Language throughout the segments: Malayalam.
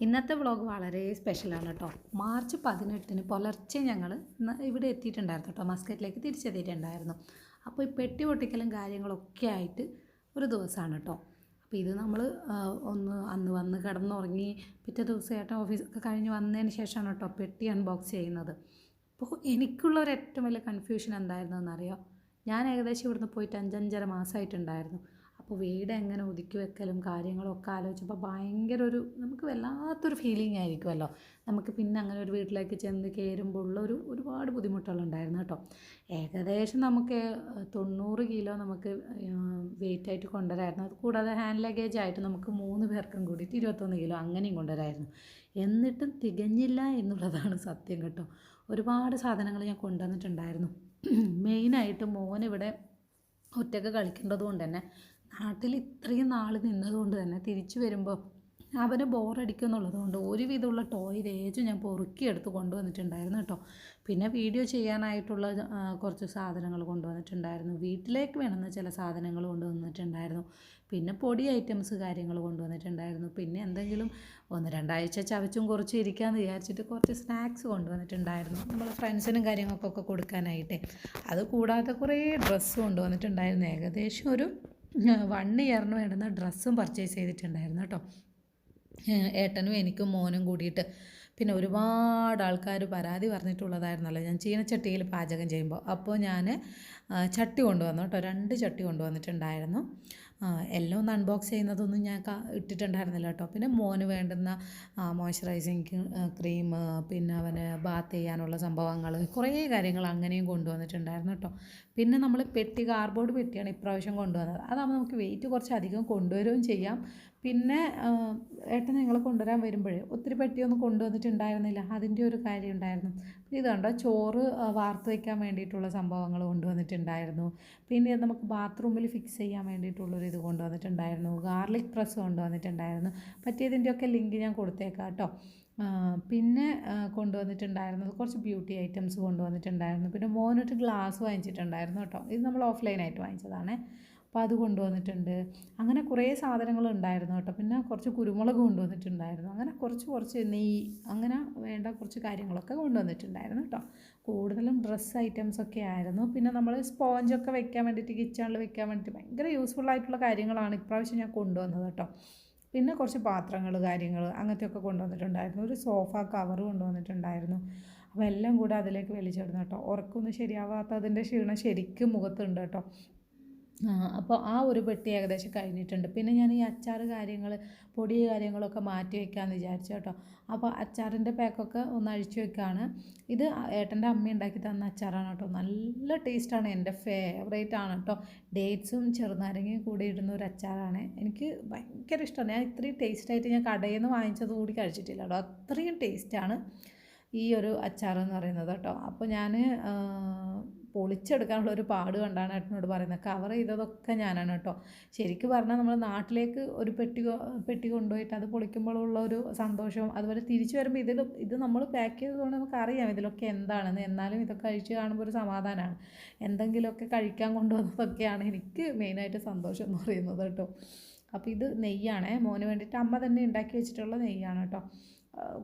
ഇന്നത്തെ വ്ളോഗ് വളരെ സ്പെഷ്യലാണ് കേട്ടോ മാർച്ച് പതിനെട്ടിന് പുലർച്ചെ ഞങ്ങൾ ഇവിടെ എത്തിയിട്ടുണ്ടായിരുന്നു കേട്ടോ മസ്കറ്റിലേക്ക് തിരിച്ചെത്തിയിട്ടുണ്ടായിരുന്നു അപ്പോൾ ഈ പെട്ടി പൊട്ടിക്കലും കാര്യങ്ങളൊക്കെ ആയിട്ട് ഒരു ദിവസമാണ് കേട്ടോ അപ്പോൾ ഇത് നമ്മൾ ഒന്ന് അന്ന് വന്ന് കിടന്നുറങ്ങി പിറ്റേ ദിവസം ഏട്ടൻ ഓഫീസൊക്കെ കഴിഞ്ഞ് വന്നതിന് ശേഷമാണ് കേട്ടോ പെട്ടി അൺബോക്സ് ചെയ്യുന്നത്. അപ്പോൾ എനിക്കുള്ള ഒരു ഏറ്റവും വലിയ കൺഫ്യൂഷൻ എന്തായിരുന്നു എന്തായിരുന്നെന്നറിയോ ഞാൻ ഏകദേശം ഇവിടുന്ന് പോയിട്ട് അഞ്ചഞ്ചര മാസമായിട്ടുണ്ടായിരുന്നു. അപ്പോൾ വീട് എങ്ങനെ ഒതുക്കി വെക്കലും കാര്യങ്ങളൊക്കെ ആലോചിച്ചപ്പോൾ ഭയങ്കര ഒരു നമുക്ക് വല്ലാത്തൊരു ഫീലിംഗ് ആയിരിക്കുമല്ലോ. നമുക്ക് പിന്നെ അങ്ങനെ ഒരു വീട്ടിലേക്ക് ചെന്ന് കയറുമ്പോൾ ഉള്ള ഒരു ഒരുപാട് ബുദ്ധിമുട്ടുകളുണ്ടായിരുന്നു കേട്ടോ. ഏകദേശം നമുക്ക് തൊണ്ണൂറ് കിലോ നമുക്ക് വെയിറ്റ് ആയിട്ട് കൊണ്ടുവരായിരുന്നു. അത് കൂടാതെ ഹാൻഡ് ലഗേജ് ആയിട്ട് നമുക്ക് മൂന്ന് പേർക്കും കൂടിയിട്ട് ഇരുപത്തൊന്ന് കിലോ അങ്ങനെയും കൊണ്ടുവരായിരുന്നു. എന്നിട്ടും തികഞ്ഞില്ല എന്നുള്ളതാണ് സത്യം കേട്ടോ. ഒരുപാട് സാധനങ്ങൾ ഞാൻ കൊണ്ടുവന്നിട്ടുണ്ടായിരുന്നു. മെയിനായിട്ട് മോനിവിടെ ഒറ്റയ്ക്ക് കളിക്കേണ്ടത് കൊണ്ട് തന്നെ നാട്ടിൽ ഇത്രയും നാൾ നിന്നതുകൊണ്ട് തന്നെ തിരിച്ചു വരുമ്പോൾ അവന് ബോറടിക്കും കൊണ്ട് ഒരുവിധമുള്ള ടോയ് ഏജ് ഞാൻ പൊറുക്കിയെടുത്ത് കൊണ്ടുവന്നിട്ടുണ്ടായിരുന്നു കേട്ടോ. പിന്നെ വീഡിയോ ചെയ്യാനായിട്ടുള്ള കുറച്ച് സാധനങ്ങൾ കൊണ്ടുവന്നിട്ടുണ്ടായിരുന്നു. വീട്ടിലേക്ക് വേണമെന്ന ചില സാധനങ്ങൾ കൊണ്ടുവന്നിട്ടുണ്ടായിരുന്നു. പിന്നെ പൊടി ഐറ്റംസ് കാര്യങ്ങൾ കൊണ്ടുവന്നിട്ടുണ്ടായിരുന്നു. പിന്നെ എന്തെങ്കിലും ഒന്ന് രണ്ടാഴ്ച ചവച്ചും കുറച്ച് ഇരിക്കാമെന്ന് വിചാരിച്ചിട്ട് കുറച്ച് സ്നാക്സ് കൊണ്ടുവന്നിട്ടുണ്ടായിരുന്നു. നമ്മളെ ഫ്രണ്ട്സിനും കാര്യങ്ങൾക്കൊക്കെ കൊടുക്കാനായിട്ട്. അത് കൂടാതെ കുറേ ഡ്രസ്സ് കൊണ്ടുവന്നിട്ടുണ്ടായിരുന്നു. ഏകദേശം ഒരു വൺ ഇയറിന് വേണ്ടുന്ന ഡ്രസ്സും പർച്ചേസ് ചെയ്തിട്ടുണ്ടായിരുന്നു കേട്ടോ. ഏട്ടനും എനിക്കും മോനും കൂടിയിട്ട് പിന്നെ ഒരുപാട് ആൾക്കാർ പരാതി പറഞ്ഞിട്ടുള്ളതായിരുന്നല്ലോ. ഞാൻ ചീനച്ചട്ടിയിൽ പാചകം ചെയ്യുമ്പോൾ. അപ്പോൾ ഞാൻ ചട്ടി കൊണ്ടുവന്നു കേട്ടോ. രണ്ട് ചട്ടി കൊണ്ടുവന്നിട്ടുണ്ടായിരുന്നു. എല്ലാം ഒന്ന് അൺബോക്സ് ചെയ്യുന്നതൊന്നും ഞാൻ ഇട്ടിട്ടുണ്ടായിരുന്നില്ല കേട്ടോ. പിന്നെ മോന് വേണ്ടുന്ന മോയ്സ്ചറൈസിങ് ക്രീം പിന്നെ അവന് ബാത്ത് ചെയ്യാനുള്ള സംഭവങ്ങൾ കുറേ കാര്യങ്ങൾ അങ്ങനെയും കൊണ്ടുവന്നിട്ടുണ്ടായിരുന്നു കേട്ടോ. പിന്നെ നമ്മൾ പെട്ടി കാർഡ്ബോർഡ് പെട്ടിയാണ് ഇപ്രാവശ്യം കൊണ്ടുവന്നത്. അതാകുമ്പോൾ നമുക്ക് വെയിറ്റ് കുറച്ച് അധികം കൊണ്ടുവരികയും ചെയ്യാം. പിന്നെ ഏട്ടൻ ഞങ്ങൾ കൊണ്ടുവരാൻ വരുമ്പോഴേ ഒത്തിരി പെട്ടിയൊന്നും കൊണ്ടുവന്നിട്ടുണ്ടായിരുന്നില്ല. അതിന്റെ ഒരു കാര്യം ഉണ്ടായിരുന്നു. ഇത് കണ്ടോ? ചോറ് വാർത്ത് വയ്ക്കാൻ വേണ്ടിയിട്ടുള്ള സംഭവങ്ങൾ കൊണ്ടുവന്നിട്ടുണ്ടായിരുന്നു. പിന്നെ നമുക്ക് ബാത്റൂമിൽ ഫിക്സ് ചെയ്യാൻ വേണ്ടിയിട്ടുള്ളൊരു ഇത് കൊണ്ടുവന്നിട്ടുണ്ടായിരുന്നു. ഗാർലിക് പ്രസ് കൊണ്ടുവന്നിട്ടുണ്ടായിരുന്നു. പറ്റിയതിന്റെയൊക്കെ ലിങ്ക് ഞാൻ കൊടുത്തേക്കാം കേട്ടോ. പിന്നെ കൊണ്ടുവന്നിട്ടുണ്ടായിരുന്നത് കുറച്ച് ബ്യൂട്ടി ഐറ്റംസ് കൊണ്ടുവന്നിട്ടുണ്ടായിരുന്നു. പിന്നെ മോനൊരു ഗ്ലാസ് വാങ്ങിച്ചിട്ടുണ്ടായിരുന്നു കേട്ടോ. ഇത് നമ്മൾ ഓഫ്ലൈനായിട്ട് വാങ്ങിച്ചതാണേ. അപ്പോൾ അത് കൊണ്ടുവന്നിട്ടുണ്ട്. അങ്ങനെ കുറേ സാധനങ്ങൾ ഉണ്ടായിരുന്നു കേട്ടോ. പിന്നെ കുറച്ച് കുരുമുളക് കൊണ്ടുവന്നിട്ടുണ്ടായിരുന്നു. അങ്ങനെ കുറച്ച് കുറച്ച് നെയ്യ് അങ്ങനെ വേണ്ട കുറച്ച് കാര്യങ്ങളൊക്കെ കൊണ്ടുവന്നിട്ടുണ്ടായിരുന്നു കേട്ടോ. കൂടുതലും ഡ്രസ്സ് ഐറ്റംസ് ഒക്കെ ആയിരുന്നു. പിന്നെ നമ്മൾ സ്പോഞ്ചൊക്കെ വെക്കാൻ വേണ്ടിയിട്ട് കിച്ചണിൽ വെക്കാൻ വേണ്ടിയിട്ട് ഭയങ്കര യൂസ്ഫുൾ ആയിട്ടുള്ള കാര്യങ്ങളാണ് ഇപ്രാവശ്യം ഞാൻ കൊണ്ടുവന്നത് കേട്ടോ. പിന്നെ കുറച്ച് പാത്രങ്ങൾ കാര്യങ്ങൾ അങ്ങനത്തെയൊക്കെ കൊണ്ടുവന്നിട്ടുണ്ടായിരുന്നു. ഒരു സോഫ കവർ കൊണ്ടുവന്നിട്ടുണ്ടായിരുന്നു. അപ്പോൾ എല്ലാം കൂടെ അതിലേക്ക് വലിച്ചിടുന്നു കേട്ടോ. ഉറക്കമൊന്നും ശരിയാവാത്ത അതിന്റെ ക്ഷീണം ശരിക്കും മുഖത്തുണ്ട് കേട്ടോ. അപ്പോൾ ആ ഒരു പെട്ടി ഏകദേശം കഴിഞ്ഞിട്ടുണ്ട്. പിന്നെ ഞാൻ ഈ അച്ചാർ കാര്യങ്ങൾ പൊടി കാര്യങ്ങളൊക്കെ മാറ്റി വെക്കാമെന്ന് വിചാരിച്ചു കേട്ടോ. അപ്പോൾ അച്ചാറിന്റെ പാക്കൊക്കെ ഒന്ന് അഴിച്ചു വെക്കുകയാണ് ഇത് ഏട്ടന്റെ അമ്മ ഉണ്ടാക്കി തന്ന അച്ചാറാണ് കേട്ടോ. നല്ല ടേസ്റ്റാണ് എന്റെ ഫേവറേറ്റ് ആണ് കേട്ടോ. ഡേറ്റ്സും ചെറുനാരങ്ങയും കൂടി ഇടുന്ന ഒരു അച്ചാറാണ്. എനിക്ക് ഭയങ്കര ഇഷ്ടമാണ് ഞാൻ ഇത്രയും ടേസ്റ്റായിട്ട് ഞാൻ കടയിൽ നിന്ന് വാങ്ങിച്ചത് കൂടി കഴിച്ചിട്ടില്ല കേട്ടോ. അത്രയും ടേസ്റ്റാണ് ഈ ഒരു അച്ചാർ എന്ന് പറയുന്നത് കേട്ടോ. അപ്പോൾ ഞാൻ പൊളിച്ചെടുക്കാനുള്ള ഒരു പാട് കണ്ടാണ് ഏട്ടനോട് പറയുന്നത്. കവർ ചെയ്തതൊക്കെ ഞാനാണ് കേട്ടോ. ശരിക്കും പറഞ്ഞാൽ നമ്മൾ നാട്ടിലേക്ക് ഒരു പെട്ടി പെട്ടി കൊണ്ടുപോയിട്ട് അത് പൊളിക്കുമ്പോഴുള്ള ഒരു സന്തോഷവും അതുപോലെ തിരിച്ചു വരുമ്പോൾ ഇതിൽ ഇത് നമ്മൾ പാക്ക് ചെയ്തതുകൊണ്ട് നമുക്ക് അറിയാം ഇതിലൊക്കെ എന്താണെന്ന്. എന്നാലും ഇതൊക്കെ കഴിച്ച് കാണുമ്പോൾ ഒരു സമാധാനമാണ് എന്തെങ്കിലുമൊക്കെ കഴിക്കാൻ കൊണ്ടുവന്നതൊക്കെയാണ് എനിക്ക് മെയിനായിട്ട് സന്തോഷം എന്ന് പറയുന്നത് കേട്ടോ. അപ്പോൾ ഇത് നെയ്യാണേ. മോന് വേണ്ടിയിട്ട് അമ്മ തന്നെ ഉണ്ടാക്കി വെച്ചിട്ടുള്ള നെയ്യാണ് കേട്ടോ.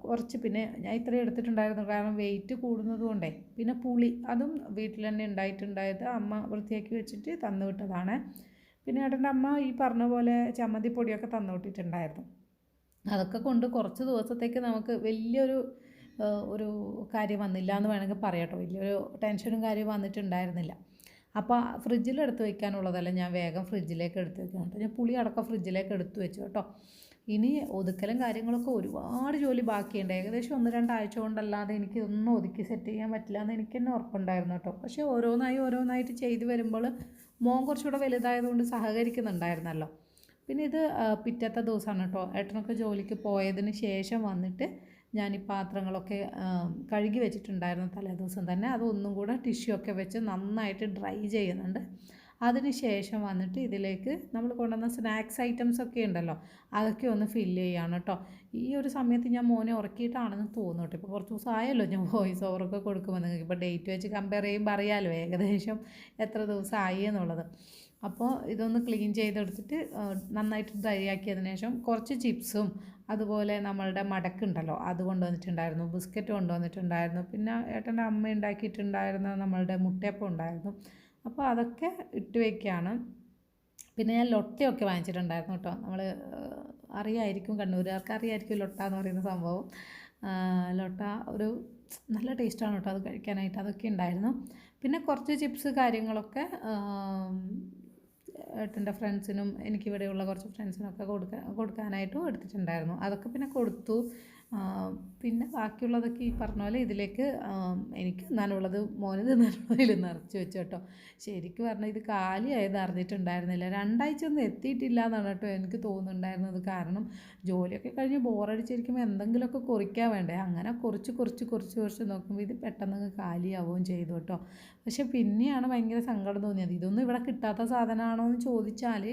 കുറച്ച് പിന്നെ ഞാൻ ഇത്രയും എടുത്തിട്ടുണ്ടായിരുന്നു. കാരണം വെയിറ്റ് കൂടുന്നത് കൊണ്ടേ. പിന്നെ പുളി അതും വീട്ടിൽ തന്നെ ഉണ്ടായിട്ടുണ്ടായത് അമ്മ വൃത്തിയാക്കി വെച്ചിട്ട് തന്നു വിട്ടതാണ്. പിന്നെ ഏട്ടന്റെ അമ്മ ഈ പറഞ്ഞ പോലെ ചമ്മന്തി പൊടിയൊക്കെ തന്നു വിട്ടിട്ടുണ്ടായിരുന്നു. അതൊക്കെ കൊണ്ട് കുറച്ച് ദിവസത്തേക്ക് നമുക്ക് വലിയൊരു ഒരു കാര്യം വന്നില്ല എന്ന് വേണമെങ്കിൽ പറയാട്ടോ വലിയൊരു ടെൻഷനും കാര്യവും വന്നിട്ടുണ്ടായിരുന്നില്ല. അപ്പോൾ ഫ്രിഡ്ജിൽ എടുത്ത് വെക്കാനുള്ളതല്ല ഞാൻ വേഗം ഫ്രിഡ്ജിലേക്ക് എടുത്ത് കേട്ടോ ഞാൻ പുളി അടക്കം ഫ്രിഡ്ജിലേക്ക് എടുത്ത് വെച്ചു കേട്ടോ. ഇനി ഒതുക്കലും കാര്യങ്ങളൊക്കെ ഒരുപാട് ജോലി ബാക്കിയുണ്ട്. ഏകദേശം ഒന്ന് രണ്ടാഴ്ച കൊണ്ടല്ലാതെ എനിക്ക് ഒന്നും ഒതുക്കി സെറ്റ് ചെയ്യാൻ പറ്റില്ല എന്ന് എനിക്ക് തന്നെ ഉറപ്പുണ്ടായിരുന്നു കേട്ടോ. പക്ഷേ ഓരോന്നായി ഓരോന്നായിട്ട് ചെയ്ത് വരുമ്പോൾ മോൻ കുറച്ചുകൂടെ വലുതായതുകൊണ്ട് സഹകരിക്കുന്നുണ്ടായിരുന്നല്ലോ. പിന്നെ ഇത് പിറ്റത്തെ ദിവസമാണ് കേട്ടോ. ഏട്ടനൊക്കെ ജോലിക്ക് പോയതിന് ശേഷം വന്നിട്ട് ഞാൻ ഈ പാത്രങ്ങളൊക്കെ കഴുകി വെച്ചിട്ടുണ്ടായിരുന്നു തലേദിവസം തന്നെ. അതൊന്നും കൂടെ ടിഷ്യൂ ഒക്കെ വെച്ച് നന്നായിട്ട് ഡ്രൈ ചെയ്യുന്നുണ്ട്. അതിന് ശേഷം വന്നിട്ട് ഇതിലേക്ക് നമ്മൾ കൊണ്ടുവന്ന സ്നാക്സ് ഐറ്റംസ് ഒക്കെ ഉണ്ടല്ലോ അതൊക്കെ ഒന്ന് ഫില്ല് ചെയ്യാണ് കേട്ടോ. ഈ ഒരു സമയത്ത് ഞാൻ മോനെ ഉറക്കിയിട്ടാണെന്ന് തോന്നുന്നു കേട്ടോ. ഇപ്പോൾ കുറച്ച് ദിവസമായല്ലോ ഞാൻ വോയിസ് ഓവറൊക്കെ കൊടുക്കുമ്പോൾ നിങ്ങൾക്ക്. ഇപ്പോൾ ഡേറ്റ് വെച്ച് കമ്പയർ ചെയ്യുമ്പോൾ അറിയാമല്ലോ ഏകദേശം എത്ര ദിവസമായി എന്നുള്ളത്. അപ്പോൾ ഇതൊന്ന് ക്ലീൻ ചെയ്തെടുത്തിട്ട് നന്നായിട്ട് ഡ്രൈ ആക്കിയതിന് ശേഷം കുറച്ച് ചിപ്സും അതുപോലെ നമ്മളുടെ മടക്കുണ്ടല്ലോ അത് കൊണ്ടുവന്നിട്ടുണ്ടായിരുന്നു. ബിസ്ക്കറ്റ് കൊണ്ടുവന്നിട്ടുണ്ടായിരുന്നു. പിന്നെ ഏട്ടന്റെ അമ്മ ഉണ്ടാക്കിയിട്ടുണ്ടായിരുന്ന നമ്മളുടെ മുട്ടയപ്പം ഉണ്ടായിരുന്നു. അപ്പോൾ അതൊക്കെ ഇട്ട് വയ്ക്കുകയാണ് പിന്നെ ഞാൻ ലൊട്ടയൊക്കെ വാങ്ങിച്ചിട്ടുണ്ടായിരുന്നു കേട്ടോ. നമ്മൾ അറിയായിരിക്കും കണ്ണൂരുകാർക്ക് അറിയായിരിക്കും ലൊട്ട എന്ന് പറയുന്ന സംഭവം. ലൊട്ട ഒരു നല്ല ടേസ്റ്റാണ് കേട്ടോ അത് കഴിക്കാനായിട്ട്. അതൊക്കെ ഉണ്ടായിരുന്നു. പിന്നെ കുറച്ച് ചിപ്സ് കാര്യങ്ങളൊക്കെ ഏട്ടന്റെ ഫ്രണ്ട്സിനും എനിക്കിവിടെയുള്ള കുറച്ച് ഫ്രണ്ട്സിനൊക്കെ കൊടുക്കാൻ കൊടുക്കാനായിട്ടും എടുത്തിട്ടുണ്ടായിരുന്നു. അതൊക്കെ പിന്നെ കൊടുത്തു. പിന്നെ ബാക്കിയുള്ളതൊക്കെ ഈ പറഞ്ഞ പോലെ ഇതിലേക്ക് എനിക്ക് നനവുള്ളത് മോനത് തിന്നാനുള്ളതിൽ നിറച്ച് വെച്ചു കേട്ടോ. ശരിക്കും പറഞ്ഞാൽ ഇത് കാലിയായത് അറിഞ്ഞിട്ടുണ്ടായിരുന്നില്ല. രണ്ടാഴ്ച ഒന്നും എത്തിയിട്ടില്ല എന്നാണ് കേട്ടോ എനിക്ക് തോന്നുന്നുണ്ടായിരുന്നത്. കാരണം ജോലിയൊക്കെ കഴിഞ്ഞ് ബോറടിച്ചിരിക്കുമ്പോൾ എന്തെങ്കിലുമൊക്കെ കുറിക്കാൻ വേണ്ടേ. അങ്ങനെ കുറച്ച് കുറച്ച് കുറച്ച് കുറച്ച് നോക്കുമ്പോൾ ഇത് പെട്ടെന്ന് കാലിയാവുകയും ചെയ്തു കേട്ടോ. പക്ഷെ പിന്നെയാണ് ഭയങ്കര സങ്കടം തോന്നിയത്. ഇതൊന്നും ഇവിടെ കിട്ടാത്ത സാധനമാണോ എന്ന് ചോദിച്ചാൽ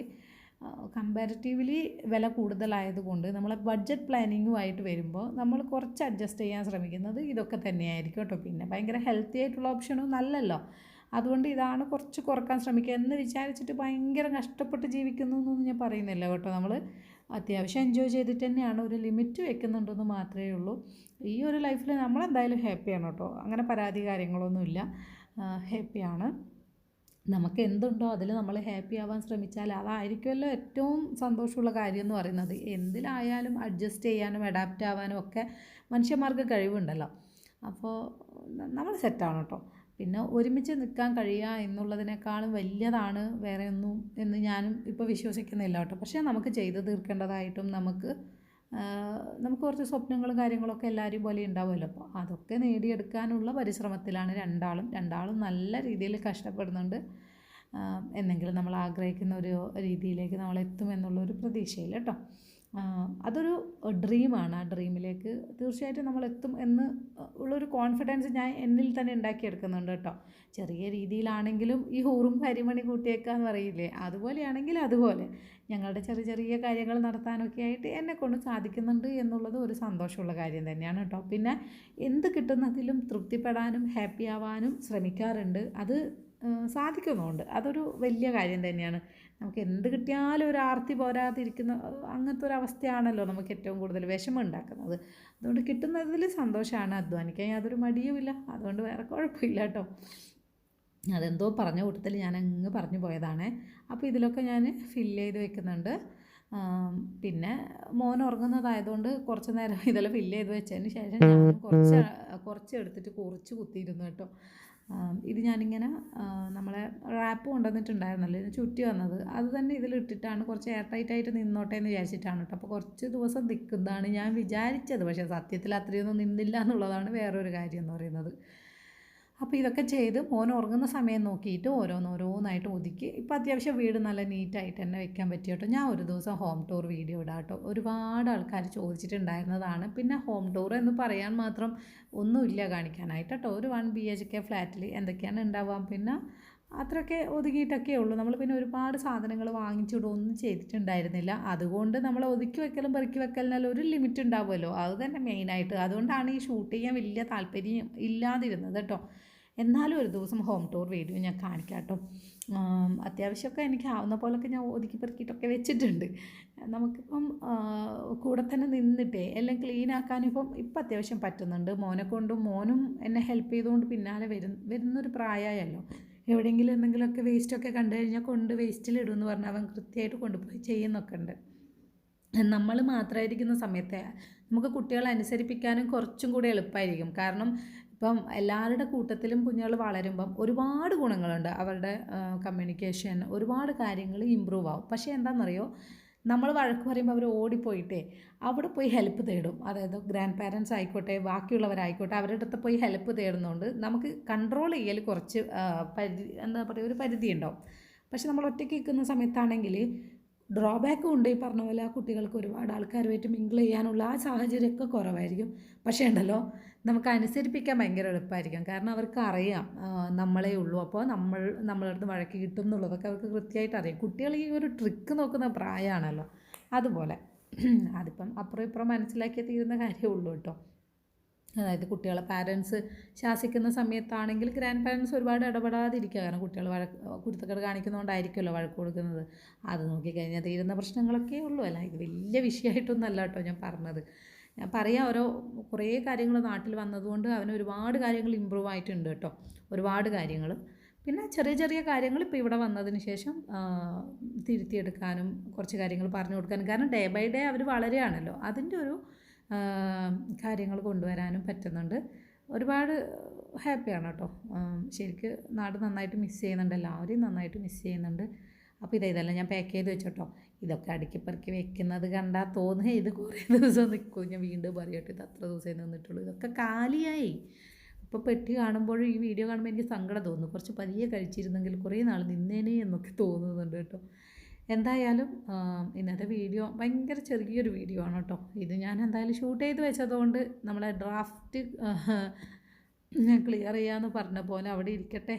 കമ്പാരിറ്റീവ്ലി വില കൂടുതലായതുകൊണ്ട് നമ്മൾ ബഡ്ജറ്റ് പ്ലാനിങ്ങുമായിട്ട് വരുമ്പോൾ നമ്മൾ കുറച്ച് അഡ്ജസ്റ്റ് ചെയ്യാൻ ശ്രമിക്കുന്നത് ഇതൊക്കെ തന്നെയായിരിക്കും കേട്ടോ. പിന്നെ ഭയങ്കര ഹെൽത്തി ആയിട്ടുള്ള ഓപ്ഷനും നല്ലല്ലോ അതുകൊണ്ട് ഇതാണ് കുറച്ച് കുറയ്ക്കാൻ ശ്രമിക്കുക എന്ന് വിചാരിച്ചിട്ട് ഭയങ്കര കഷ്ടപ്പെട്ട് ജീവിക്കുന്നു എന്നൊന്നും ഞാൻ പറയുന്നില്ല കേട്ടോ. നമ്മൾ അത്യാവശ്യം എൻജോയ് ചെയ്തിട്ട് തന്നെയാണ് ഒരു ലിമിറ്റ് വെക്കുന്നുണ്ടെന്ന് മാത്രമേ ഉള്ളൂ. ഈ ഒരു ലൈഫിൽ നമ്മളെന്തായാലും ഹാപ്പിയാണ് കേട്ടോ. അങ്ങനെ പരാതി കാര്യങ്ങളൊന്നുമില്ല. ഹാപ്പിയാണ് നമുക്ക് എന്തുണ്ടോ അതിൽ നമ്മൾ ഹാപ്പി ആവാൻ ശ്രമിച്ചാൽ അതായിരിക്കുമല്ലോ ഏറ്റവും സന്തോഷമുള്ള കാര്യം എന്ന് പറയുന്നത്. എന്തിലായാലും അഡ്ജസ്റ്റ് ചെയ്യാനും അഡാപ്റ്റ് ആവാനും ഒക്കെ മനുഷ്യന്മാർക്ക് കഴിവുണ്ടല്ലോ. അപ്പോൾ നമ്മൾ സെറ്റാണ് കേട്ടോ. പിന്നെ ഒരുമിച്ച് നിൽക്കാൻ കഴിയുക എന്നുള്ളതിനേക്കാളും വലിയതാണ് വേറെ ഒന്നും എന്ന് ഞാനും ഇപ്പോൾ വിശ്വസിക്കുന്നില്ല കേട്ടോ. പക്ഷേ നമുക്ക് ചെയ്ത് തീർക്കേണ്ടതായിട്ടും നമുക്ക് നമുക്ക് കുറച്ച് സ്വപ്നങ്ങളും കാര്യങ്ങളൊക്കെ എല്ലാവരും പോലെ ഉണ്ടാവുമല്ലോ. അപ്പോൾ അതൊക്കെ നേടിയെടുക്കാനുള്ള പരിശ്രമത്തിലാണ് രണ്ടാളും. രണ്ടാളും നല്ല രീതിയിൽ കഷ്ടപ്പെടുന്നുണ്ട്. എന്നെങ്കിലും നമ്മൾ ആഗ്രഹിക്കുന്ന ഒരു രീതിയിലേക്ക് നമ്മൾ എത്തുമെന്നുള്ളൊരു പ്രതീക്ഷയിൽ കേട്ടോ. അതൊരു ഡ്രീമാണ് ആ ഡ്രീമിലേക്ക് തീർച്ചയായിട്ടും നമ്മൾ എത്തും എന്ന് ഉള്ളൊരു കോൺഫിഡൻസ് ഞാൻ എന്നിൽ തന്നെ ഉണ്ടാക്കിയെടുക്കുന്നുണ്ട് കേട്ടോ. ചെറിയ രീതിയിലാണെങ്കിലും ഈ ഹൂറും കരിമണി കൂട്ടിയേക്കാന്ന് പറയില്ലേ? അതുപോലെയാണെങ്കിൽ അതുപോലെ. ഞങ്ങളുടെ ചെറിയ ചെറിയ കാര്യങ്ങൾ നടത്താനൊക്കെ ആയിട്ട് എന്നെ കൊണ്ട് സാധിക്കുന്നുണ്ട് എന്നുള്ളത് ഒരു സന്തോഷമുള്ള കാര്യം തന്നെയാണ് കേട്ടോ. പിന്നെ എന്ത് കിട്ടുന്നതിലും തൃപ്തിപ്പെടാനും ഹാപ്പി ആവാനും ശ്രമിക്കാറുണ്ട്. അത് സാധിക്കുന്നുമുണ്ട് അതൊരു വലിയ കാര്യം തന്നെയാണ്. നമുക്ക് എന്ത് കിട്ടിയാലും ഒരു ആർത്തി പോരാതിരിക്കുന്ന അങ്ങനത്തെ ഒരു അവസ്ഥയാണല്ലോ നമുക്ക് ഏറ്റവും കൂടുതൽ വിഷമം ഉണ്ടാക്കുന്നത്. അതുകൊണ്ട് കിട്ടുന്നതിൽ സന്തോഷമാണ്. അധ്വാനിക്കാൻ യാതൊരു മടിയുമില്ല. അതുകൊണ്ട് വേറെ കുഴപ്പമില്ല കേട്ടോ. അതെന്തോ പറഞ്ഞ കൂട്ടത്തിൽ ഞാൻ അങ്ങ് പറഞ്ഞു പോയതാണ്. അപ്പോൾ ഇതിലൊക്കെ ഞാൻ ഫില്ല് ചെയ്ത് വെക്കുന്നുണ്ട്. പിന്നെ മോൻ ഉറങ്ങുന്നതായതുകൊണ്ട് കുറച്ച് നേരം ഇതെല്ലാം ഫില്ല് ചെയ്ത് വെച്ചതിന് ശേഷം ഞാൻ കുറച്ച് കുറച്ച് എടുത്തിട്ട് കുറച്ച് കുത്തിയിരുന്നു കേട്ടോ. ഇത് ഞാനിങ്ങനെ നമ്മളെ റാപ്പ് കൊണ്ടുവന്നിട്ടുണ്ടായിരുന്നല്ലോ ഇതിന് ചുറ്റി വന്നത്. അത് തന്നെ ഇതിലിട്ടിട്ടാണ് കുറച്ച് എയർ ടൈറ്റ് ആയിട്ട് നിന്നോട്ടെ എന്ന് വിചാരിച്ചിട്ടാണ് കേട്ടോ. അപ്പോൾ കുറച്ച് ദിവസം നിൽക്കുന്നതാണ് ഞാൻ വിചാരിച്ചത്. പക്ഷേ സത്യത്തിൽ അത്രയൊന്നും നിന്നില്ല എന്നുള്ളതാണ് വേറൊരു കാര്യം എന്ന് പറയുന്നത്. അപ്പോൾ ഇതൊക്കെ ചെയ്ത് മോൻ ഉറങ്ങുന്ന സമയം നോക്കിയിട്ട് ഓരോന്നോരോന്നായിട്ട് ഒതുക്കി. ഇപ്പോൾ അത്യാവശ്യം വീട് നല്ല നീറ്റായിട്ട് തന്നെ വെക്കാൻ പറ്റി കേട്ടോ. ഞാൻ ഒരു ദിവസം ഹോം ടൂർ വീഡിയോ ഇടാം കേട്ടോ. ഒരുപാട് ആൾക്കാർ ചോദിച്ചിട്ടുണ്ടായിരുന്നതാണ്. പിന്നെ ഹോം ടൂർ എന്ന് പറയാൻ മാത്രം ഒന്നുമില്ല കാണിക്കാനായിട്ട് കേട്ടോ. ഒരു വൺ ബി എച്ച് കെ ഫ്ലാറ്റിൽ എന്തൊക്കെയാണ് ഉണ്ടാവാം. പിന്നെ അത്രയൊക്കെ ഒതുങ്ങിയിട്ടൊക്കെ ഉള്ളൂ. നമ്മൾ പിന്നെ ഒരുപാട് സാധനങ്ങൾ വാങ്ങിച്ചിടുകയൊന്നും ചെയ്തിട്ടുണ്ടായിരുന്നില്ല. അതുകൊണ്ട് നമ്മൾ ഒതുക്കി വെക്കലും പെറുക്കി വെക്കലിനാൽ ഒരു ലിമിറ്റ് ഉണ്ടാവുമല്ലോ. അത് തന്നെ മെയിനായിട്ട് അതുകൊണ്ടാണ് ഈ ഷൂട്ട് ചെയ്യാൻ വലിയ താല്പര്യം ഇല്ലാതിരുന്നത് കേട്ടോ. എന്നാലും ഒരു ദിവസം ഹോം ടൂർ വീഡിയോ ഞാൻ കാണിക്കാം കേട്ടോ അത്യാവശ്യമൊക്കെ എനിക്ക് ആവുന്ന പോലൊക്കെ ഞാൻ ഒതുക്കി പെറുക്കിയിട്ടൊക്കെ വെച്ചിട്ടുണ്ട്. നമുക്കിപ്പം കൂടെ തന്നെ നിന്നിട്ടേ എല്ലാം ക്ലീൻ ആക്കാനിപ്പം ഇപ്പം അത്യാവശ്യം പറ്റുന്നുണ്ട്. മോനെ കൊണ്ടും മോനും എന്നെ ഹെൽപ്പ് ചെയ്തുകൊണ്ട് പിന്നാലെ വരും വരുന്നൊരു പ്രായമായല്ലോ എവിടെയെങ്കിലും എന്തെങ്കിലുമൊക്കെ വേസ്റ്റൊക്കെ കണ്ടു കഴിഞ്ഞാൽ കൊണ്ട് വേസ്റ്റിലിടും എന്ന് പറഞ്ഞാൽ അവൻ കൃത്യമായിട്ട് കൊണ്ടുപോയി ചെയ്യുന്നൊക്കെ ഉണ്ട്. നമ്മൾ മാത്രമായിരിക്കുന്ന സമയത്തെ നമുക്ക് കുട്ടികളെ അനുസരിപ്പിക്കാനും കുറച്ചും കൂടി എളുപ്പമായിരിക്കും. കാരണം ഇപ്പം എല്ലാവരുടെ കൂട്ടത്തിലും കുഞ്ഞുങ്ങൾ വളരുമ്പം ഒരുപാട് ഗുണങ്ങളുണ്ട് അവരുടെ കമ്മ്യൂണിക്കേഷൻ ഒരുപാട് കാര്യങ്ങൾ ഇമ്പ്രൂവ് ആവും. പക്ഷേ എന്താണെന്നറിയോ? നമ്മൾ വഴക്ക് പറയുമ്പോൾ അവർ ഓടിപ്പോയിട്ടേ അവിടെ പോയി ഹെൽപ്പ് തേടും. അതായത് ഗ്രാൻഡ് പാരൻസ് ആയിക്കോട്ടെ ബാക്കിയുള്ളവരായിക്കോട്ടെ അവരുടെ അടുത്ത് പോയി ഹെൽപ്പ് തേടുന്നതുകൊണ്ട് നമുക്ക് കൺട്രോൾ ചെയ്യൽ കുറച്ച് പരിധി എന്താ പറയുക ഒരു പരിധി ഉണ്ടാവും പക്ഷെ നമ്മൾ ഒറ്റയ്ക്ക് നിൽക്കുന്ന സമയത്താണെങ്കിൽ ഡ്രോബാക്കും ഉണ്ട് ഈ പറഞ്ഞ പോലെ കുട്ടികൾക്ക് ഒരുപാട് ആൾക്കാരുമായിട്ട് മിങ്കിൾ ചെയ്യാനുള്ള ആ സാഹചര്യമൊക്കെ കുറവായിരിക്കും. പക്ഷേ ഉണ്ടല്ലോ നമുക്ക് അനുസരിപ്പിക്കാൻ ഭയങ്കര എളുപ്പമായിരിക്കും. കാരണം അവർക്ക് അറിയാം നമ്മളേ ഉള്ളൂ. അപ്പോൾ നമ്മൾ നമ്മളുടെ അടുത്ത് വഴക്ക് കിട്ടും എന്നുള്ളതൊക്കെ അവർക്ക് കൃത്യമായിട്ട് അറിയാം. കുട്ടികൾ ഈ ഒരു ട്രിക്ക് നോക്കുന്ന പ്രായമാണല്ലോ. അതുപോലെ അതിപ്പം അപ്പുറം ഇപ്പുറം മനസ്സിലാക്കിയ തീരുന്ന കാര്യമേ ഉള്ളൂ കേട്ടോ. അതായത് കുട്ടികളെ പാരൻസ് ശാസിക്കുന്ന സമയത്താണെങ്കിൽ ഗ്രാൻഡ് പാരൻസ് ഒരുപാട് ഇടപെടാതിരിക്കുക. കാരണം കുട്ടികൾ വഴക്ക് കുരുത്തക്കേട് കാണിക്കുന്നതുകൊണ്ടായിരിക്കുമല്ലോ വഴക്ക് കൊടുക്കുന്നത്. അത് നോക്കിക്കഴിഞ്ഞാൽ തീരുന്ന പ്രശ്നങ്ങളൊക്കെ ഉള്ളൂ. അല്ല ഇത് വലിയ വിഷയമായിട്ടൊന്നുമല്ല കേട്ടോ ഞാൻ പറഞ്ഞത്. ഞാൻ പറയാം ഓരോ കുറേ കാര്യങ്ങൾ നാട്ടിൽ വന്നതുകൊണ്ട് അവന് ഒരുപാട് കാര്യങ്ങൾ ഇമ്പ്രൂവ് ആയിട്ടുണ്ട് കേട്ടോ. ഒരുപാട് കാര്യങ്ങൾ. പിന്നെ ചെറിയ ചെറിയ കാര്യങ്ങൾ ഇപ്പോൾ ഇവിടെ വന്നതിന് ശേഷം തിരുത്തിയെടുക്കാനും കുറച്ച് കാര്യങ്ങൾ പറഞ്ഞു കൊടുക്കാനും. കാരണം ഡേ ബൈ ഡേ അവർ വളരുകയാണല്ലോ അതിന്റെ ഒരു കാര്യങ്ങൾ കൊണ്ടുവരാനും പറ്റുന്നുണ്ട്. ഒരുപാട് ഹാപ്പിയാണ് കേട്ടോ. ശരിക്ക് നാട് നന്നായിട്ട് മിസ് ചെയ്യുന്നുണ്ട്. എല്ലാവരെയും നന്നായിട്ട് മിസ് ചെയ്യുന്നുണ്ട്. അപ്പോൾ ഇതേ ഇതെല്ലാം ഞാൻ പാക്ക് ചെയ്ത് വെച്ചോട്ടോ ഇതൊക്കെ അടുക്കി പെറുക്കി വെക്കുന്നത് കണ്ടാൽ തോന്നുക ഇത് കുറേ ദിവസം നിൽക്കും ഞാൻ വീണ്ടും പറയട്ടെ ഇത് അത്ര ദിവസമേ നിന്നിട്ടുള്ളൂ. ഇതൊക്കെ കാലിയായി. ഇപ്പോൾ പെട്ടി കാണുമ്പോൾ ഈ വീഡിയോ കാണുമ്പോൾ എനിക്ക് സങ്കടം തോന്നുന്നു കുറച്ച് പതിയെ കഴിച്ചിരുന്നെങ്കിൽ കുറേ നാൾ നിന്നേനെ എന്നൊക്കെ തോന്നുന്നുണ്ട് കേട്ടോ. എന്തായാലും ഇന്നത്തെ വീഡിയോ ഭയങ്കര ചെറിയൊരു വീഡിയോ ആണ് കേട്ടോ. ഇത് ഞാൻ എന്തായാലും ഷൂട്ട് ചെയ്ത് വെച്ചതുകൊണ്ട് നമ്മളെ ഡ്രാഫ്റ്റ് ക്ലിയർ ചെയ്യാമെന്ന് പറഞ്ഞ പോലെ അവിടെ ഇരിക്കട്ടെ.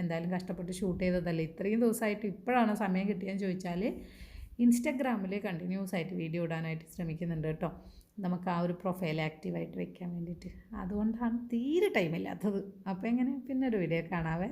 എന്തായാലും കഷ്ടപ്പെട്ട് ഷൂട്ട് ചെയ്തതല്ലേ. ഇത്രയും ദിവസമായിട്ട് ഇപ്പോഴാണ് സമയം കിട്ടിയെന്ന് ചോദിച്ചാൽ ഇൻസ്റ്റഗ്രാമിൽ കണ്ടിന്യൂസ് ആയിട്ട് വീഡിയോ ഇടാനായിട്ട് ശ്രമിക്കുന്നുണ്ട് കേട്ടോ. നമുക്ക് ആ ഒരു പ്രൊഫൈൽ ആക്റ്റീവായിട്ട് വെക്കാൻ വേണ്ടിയിട്ട്. അതുകൊണ്ടാണ് തീരെ ടൈമില്ലാത്തത് അപ്പോൾ എങ്ങനെ? പിന്നെ ഒരു വീഡിയോ കാണാവേ.